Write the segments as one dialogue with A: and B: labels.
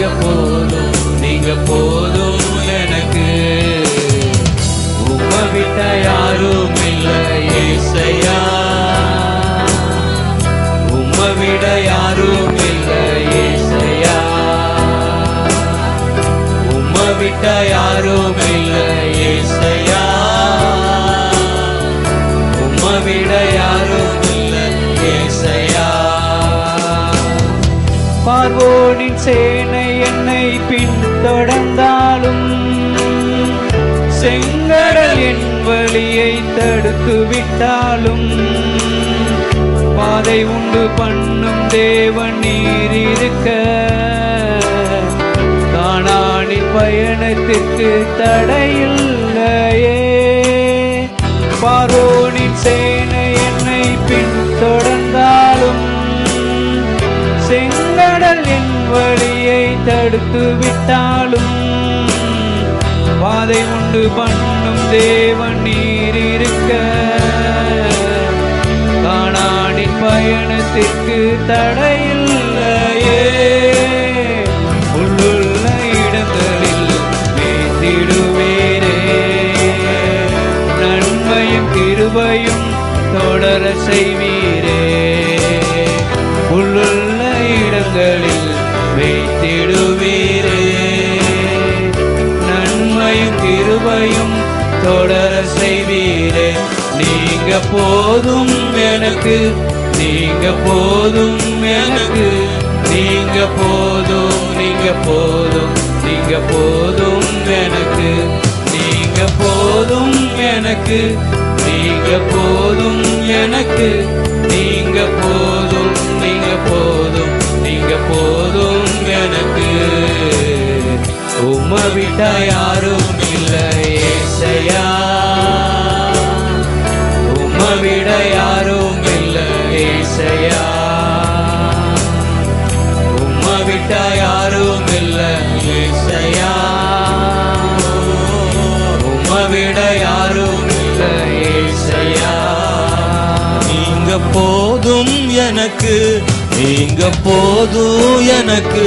A: நீங்க போதும் நீங்க போதும் எனக்கு. உம்மை விட்ட யாரும் இல்லை ஏசையா. உம்மை விட யாரும் இல்லை ஏசையா. உம்மை விட்ட யாரும் இல்லை பார்வோனின் சேனை என்னை பின்தொடர்ந்தாலும் செங்கடல் என் வழியை தடுத்து விட்டாலும் பாதை உண்டு பண்ணும் தேவன் நீர் இருக்க காணானின் பயணத்திற்கு தடையில்லையே. பார்வோனின் சேனை செங்கடல் என் வழியை தடுத்து விட்டாலும் பாதை உண்டு பண்ணும் தேவன் நீர் இருக்க. காணானின் பயணத்திற்கு தடையில்லையே. உள்ளுள்ள இடங்களில் மேத்திடுவேரே நன்மையும் கிருபையும் தொடர செய்வீரே. உள்ளுள்ள இடங்களில் வைத்திடுவீரே நன்மையும் கிருபையும் தொடர செய்வீரே. நீங்க போதும் எனக்கு நீங்க போதும் எனக்கு. நீங்க போதும் நீங்க போதும் நீங்க போதும் எனக்கு. நீங்க போதும் எனக்கு நீங்க போதும் எனக்கு. நீங்க போ உம்மை யாரும் இல்லை ஏசையா. உம்மை விட யாரும் இல்லை ஏசையா. உம்மை யாரும் இல்லை ஏசையா. உம்மை விட யாரும் இல்லை ஏசையா.
B: நீங்க போதும் எனக்கு நீங்க போதும் எனக்கு.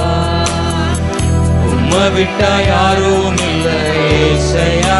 B: உம்மை விட்டா யாரும் இல்லை ஏசையா.